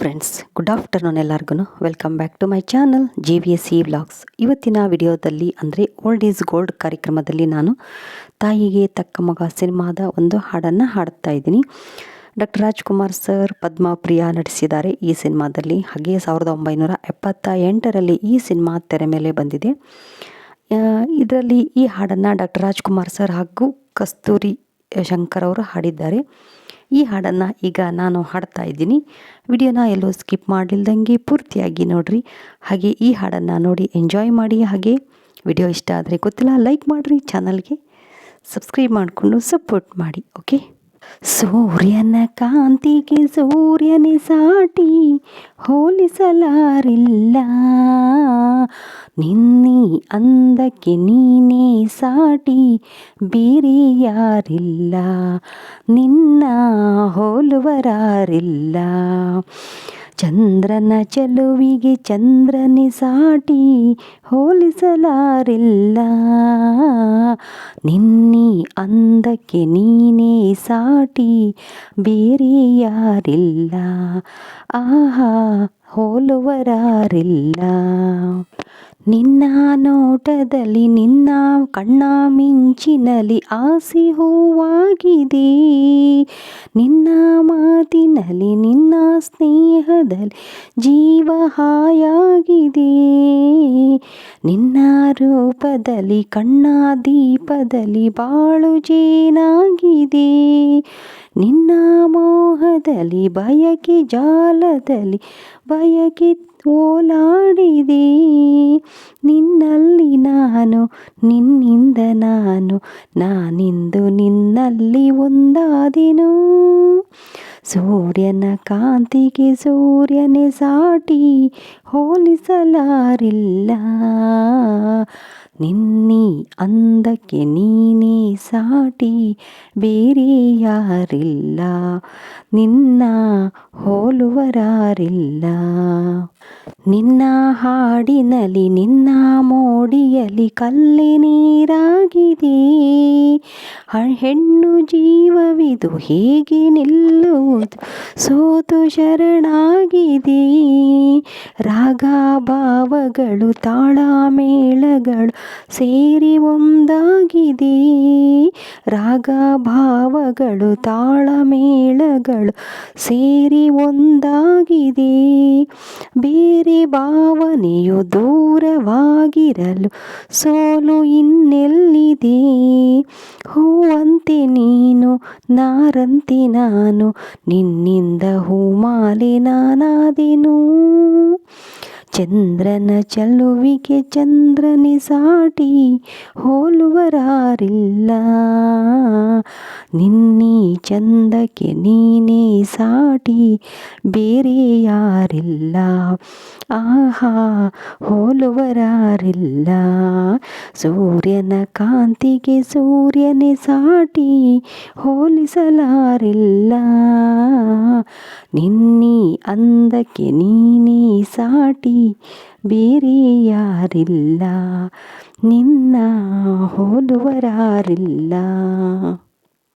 Friends good afternoon ಎಲ್ಲರಿಗೂ welcome back to my channel G V S E vlogs ಇವತ್ತಿನ ವಿಡಿಯೋದಲ್ಲಿ ಅಂದರೆ old is gold ಕಾರ್ಯಕ್ರಮದಲ್ಲಿ ನಾನು ತಾಯಿಗೆ ತಕ್ಕ ಮಗ ಸಿನಿಮಾದ ಒಂದು ಹಾಡನ್ನು ಹಾಡ್ತಾ ಇದ್ದೀನಿ. ಡಾಕ್ಟರ್ ರಾಜ್ಕುಮಾರ್ ಸರ್ ಪದ್ಮಪ್ರಿಯ ನಟಿಸಿದ್ದಾರೆ ಈ ಸಿನಿಮಾದಲ್ಲಿ. ಹಾಗೆ ಸಾವಿರದ ಒಂಬೈನೂರ ಎಪ್ಪತ್ತ ಎಂಟರಲ್ಲಿ ಈ ಸಿನಿಮಾ ತೆರೆ ಮೇಲೆ ಬಂದಿದೆ. ಇದರಲ್ಲಿ ಈ ಹಾಡನ್ನು ಡಾಕ್ಟರ್ ರಾಜ್ಕುಮಾರ್ ಸರ್ ಹಾಗೂ ಕಸ್ತೂರಿ ಶಂಕರ್ ಅವರು ಹಾಡಿದ್ದಾರೆ. ಈ ಹಾಡನ್ನು ಈಗ ನಾನು ಹಾಡ್ತಾ ಇದ್ದೀನಿ. ವಿಡಿಯೋನ ಎಲ್ಲೋ ಸ್ಕಿಪ್ ಮಾಡಲಿಲ್ದಂಗೆ ಪೂರ್ತಿಯಾಗಿ ನೋಡಿರಿ. ಹಾಗೆ ಈ ಹಾಡನ್ನು ನೋಡಿ ಎಂಜಾಯ್ ಮಾಡಿ. ಹಾಗೆ ವಿಡಿಯೋ ಇಷ್ಟ ಆದರೆ ಗೊತ್ತಿಲ್ಲ, ಲೈಕ್ ಮಾಡಿರಿ ಚಾನಲ್ಗೆ. ಸಬ್ಸ್ಕ್ರೈಬ್ ಮಾಡಿಕೊಂಡು ಸಪೋರ್ಟ್ ಮಾಡಿ, ಓಕೆ? ಸೂರ್ಯನ ಕಾಂತಿಗೆ ಸೂರ್ಯನೇ ಸಾಟಿ ಹೋಲಿಸಲಾರಿಲ್ಲ. ನಿನ್ನಿ ಅಂದಕ್ಕೆ ನೀನೇ ಸಾಟಿ ಬೇರೆ ಯಾರಿಲ್ಲ ನಿನ್ನ ಹೋಲುವರಾರಿಲ್ಲ. ಚಂದ್ರನ ಚೆಲುವಿಗೆ ಚಂದ್ರನೇ ಸಾಟಿ, ಹೋಲಿಸಲಾರಿಲ್ಲ. ನಿನ್ನಿ ಅಂದಕ್ಕೆ ನೀನೇ ಸಾಟಿ ಬೇರೆ ಯಾರಿಲ್ಲ ಆಹಾ, ಹೋಲುವರಾರಿಲ್ಲ. ನಿನ್ನ ನೋಟದಲ್ಲಿ, ನಿನ್ನ ಕಣ್ಣ ಮಿಂಚಿನಲ್ಲಿ ಆಸಿ ಹೂವಾಗಿದೆ. ನಿನ್ನ ಮಾತಿನಲ್ಲಿ, ನಿನ್ನ ಸ್ನೇಹದಲ್ಲಿ ಜೀವ ಹಾಯಾಗಿದೆ. ನಿನ್ನ ರೂಪದಲ್ಲಿ, ಕಣ್ಣ ದೀಪದಲ್ಲಿ ಬಾಳು ಜೇನಾಗಿದೆ. ನಿನ್ನ ಮೋಹದಲ್ಲಿ, ಬಯಕೆ ಜಾಲದಲ್ಲಿ ಬಯಕೆ ಓಲಾಡಿದೆ ನಿನ್ನಲ್ಲಿ ನಾನು ನಿನ್ನಿಂದ ನಾನು ನಾನಿಂದು ನಿನ್ನಲ್ಲಿ ಒಂದಾದೆನು. ಸೂರ್ಯನ ಕಾಂತಿಗೆ ಸೂರ್ಯನೇ ಸಾಟಿ ಹೋಲಿಸಲಾರಿಲ್ಲ. ನಿನ್ನಿ ಅಂದಕ್ಕೆ ನೀನೇ ಸಾಟಿ ಬೇರೆ ಯಾರಿಲ್ಲ. ನಿನ್ನ ಹೋಲುವರಾರಿಲ್ಲ. ನಿನ್ನ ಹಾಡಿನಲ್ಲಿ ನಿನ್ನ ಮೋಡಿಯಲ್ಲಿ ಕಲ್ಲೆ ನೀರಾಗಿದೆ. ಹೆಣ್ಣು ಜೀವವಿದು ಹೇಗೆ ನಿಲ್ಲುವುದು? ಸೋತು ಶರಣಾಗಿದೆ ರಾಗ ಭಾವಗಳು ತಾಳ ಮೇಳಗಳು ಸೇರಿ ಒಂದಾಗಿದೆ ರಾಗ ಭಾವಗಳು ತಾಳ ಮೇಳಗಳು ಸೇರಿ ಒಂದಾಗಿದೆ ಬೇರೆ ಭಾವನೆಯು ದೂರವಾಗಿರಲು ಸೋಲು ಇನ್ನೆಲ್ಲಿದೆ ಹೂವಂತೆ ನೀನು ನಾರಂತೆ ನಾನು ನಿನ್ನಿಂದ ಹೂಮಾಲೆ ನಾನಾದೆನು? ಚಂದ್ರನ ಚಲುವಿಗೆ ಚಂದ್ರನೇ ಸಾಟಿ ಹೋಲುವರಾರಿಲ್ಲ. ನಿನ್ನಿ ಚಂದಕ್ಕೆ ನೀನೇ ಸಾಟಿ ಬೇರೆ ಯಾರಿಲ್ಲ. ಆಹಾ, ಹೋಲುವರಾರಿಲ್ಲ. ಸೂರ್ಯನ ಕಾಂತಿಗೆ ಸೂರ್ಯನೇ ಸಾಟಿ ಹೋಲಿಸಲಾರಿಲ್ಲ. ನಿನ್ನಿ ಅಂದಕ್ಕೆ ನೀನೇ ಸಾಟಿ ಬೇರೆ ಯಾರಿಲ್ಲ ನಿನ್ನ ಹೋಲುವರಾರಿಲ್ಲ.